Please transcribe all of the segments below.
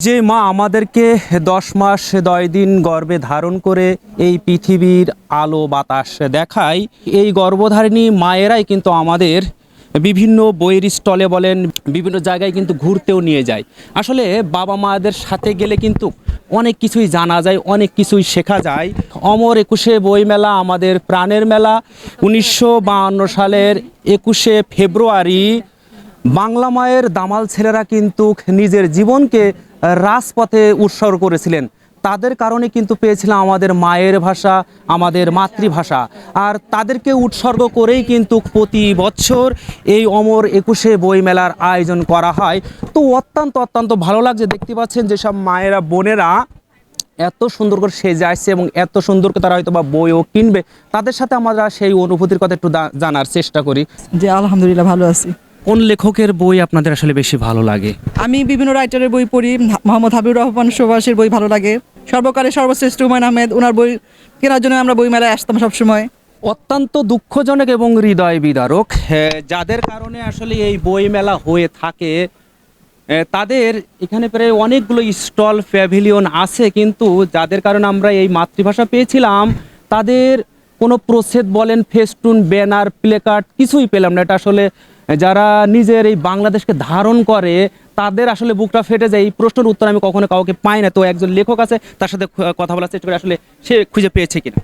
যে মা আমাদেরকে দশ মাস দশ দিন গর্ভে ধারণ করে এই পৃথিবীর আলো বাতাস দেখায়, এই গর্ভধারিণী মায়েরাই কিন্তু আমাদের বিভিন্ন বইয়ের স্টলে বলেন, বিভিন্ন জায়গায় কিন্তু ঘুরতেও নিয়ে যায়। আসলে বাবা মাদের সাথে গেলে কিন্তু অনেক কিছুই জানা যায়, অনেক কিছুই শেখা যায়। অমর একুশে বই মেলা আমাদের প্রাণের মেলা। উনিশশো সালের একুশে ফেব্রুয়ারি বাংলা মায়ের দামাল ছেলেরা কিন্তু নিজের জীবনকে রাজপথে উৎসর্গ করেছিলেন। তাদের কারণে কিন্তু পেয়েছিলাম আমাদের মায়ের ভাষা, আমাদের মাতৃভাষা। আর তাদেরকে উৎসর্গ করেই কিন্তু প্রতি বছর এই অমর একুশে বই মেলার আয়োজন করা হয়। তো অত্যন্ত অত্যন্ত ভালো লাগছে। দেখতে পাচ্ছেন যেসব মায়েরা, বোনেরা এত সুন্দর করে সেজে আসছে এবং এত সুন্দর করে তারা হয়তো বা বইও কিনবে। তাদের সাথে আমরা সেই অনুভূতির কথা একটু জানার চেষ্টা করি। যে আলহামদুলিল্লাহ, ভালো আছি। কোন লেখকের বই আপনাদের আসলে বেশি ভালো লাগে? আমি বিভিন্ন রাইটারের বই পড়ি মোহাম্মদ হাবিবুর রহমান সুভাষের বই ভালো লাগে। সর্বকালের সর্বশ্রেষ্ঠ হুমায়ুন আহমেদ ওনার বই কেনার জন্য আমরা বই মেলায় আসতাম সবসময়। অত্যন্ত দুঃখজনক এবং হৃদয় বিদারক যাদের কারণে আসলে এই বই মেলা হয়ে থাকে তাদের এখানে প্রায় অনেকগুলো স্টল প্যাভিলিয়ন আছে কিন্তু যাদের কারণে আমরা এই মাতৃভাষা পেয়েছিলাম তাদের কোনো প্রচ্ছেদ বলেন ফেস্টুন ব্যানার প্লেকার্ড কিছুই পেলাম না। এটা আসলে যারা নিজের এই বাংলাদেশকে ধারণ করে তাদের আসলে বুকটা ফেটে যায়। এই প্রশ্নের উত্তর আমি কখনো কাউকে পাই না। তো একজন লেখক আছে তার সাথে কথা বলার চেষ্টা করে আসলে সে খুঁজে পেয়েছে কিনা।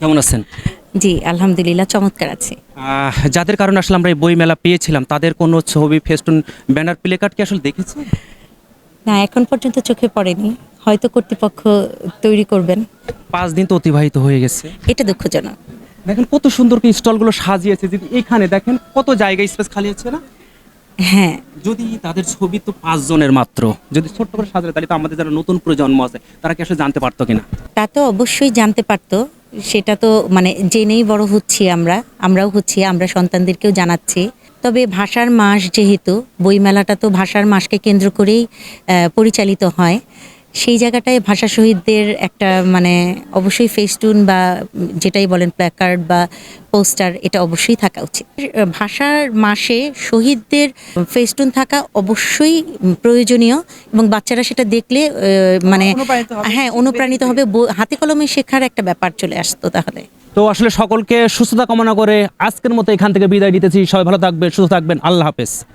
কেমন আছেন? জি আলহামদুলিল্লাহ চমৎকার আছে। যাদের কারণে আসলে আমরা এই বই মেলা পেয়েছিলাম তাদের কোনো ছবি ফেস্টুন ব্যানার প্লেকার্ড কি আসলে দেখেছি না এখন পর্যন্ত চোখে পড়েনি। হয়তো কর্তৃপক্ষ তৈরি করবেন। পাঁচ দিন তো অতিবাহিত হয়ে গেছে। এটা দুঃখজনক। দেখেন কত সুন্দর কি স্টলগুলো সাজিয়েছে। যদি এখানে দেখেন কত জায়গায় স্পেস খালি আছে না? হ্যাঁ। যদি তাদের ছবি তো পাঁচ জনের মাত্র যদি ছোট্ট করে সাজালে তাহলে তো আমাদের যারা নতুন প্রজন্ম আছে তারা কি আসলে জানতে পারতো কিনা? তা তো অবশ্যই জানতে পারতো। সেটা তো মানে জেনেই বড় হচ্ছি আমরা আমরাও হচ্ছি আমরা সন্তানদেরকেও জানাচ্ছি। তবে ভাষার মাস যেহেতু বইমেলাটা তো ভাষার মাসকে কেন্দ্র করেই পরিচালিত হয়। সেই জায়গাটায় ভাষা শহীদদের একটা মানে অবশ্যই ফেস্টুন বা যেটাই বলেন প্ল্যাকার্ড বা পোস্টার এটা অবশ্যই থাকা উচিত। ভাষার মাসে শহীদদের ফেস্টুন থাকা অবশ্যই প্রয়োজনীয় এবং বাচ্চারা সেটা দেখলে আহ, মানে হ্যাঁ অনুপ্রাণিত হবে। হাতে কলমে শেখার একটা ব্যাপার চলে আসতো তাহলে। তো আসলে সকলকে সুস্থতা কামনা করে আজকের মতো এখান থেকে বিদায় দিতেছি সবাই ভালো থাকবে সুস্থ থাকবেন। আল্লাহ হাফেজ।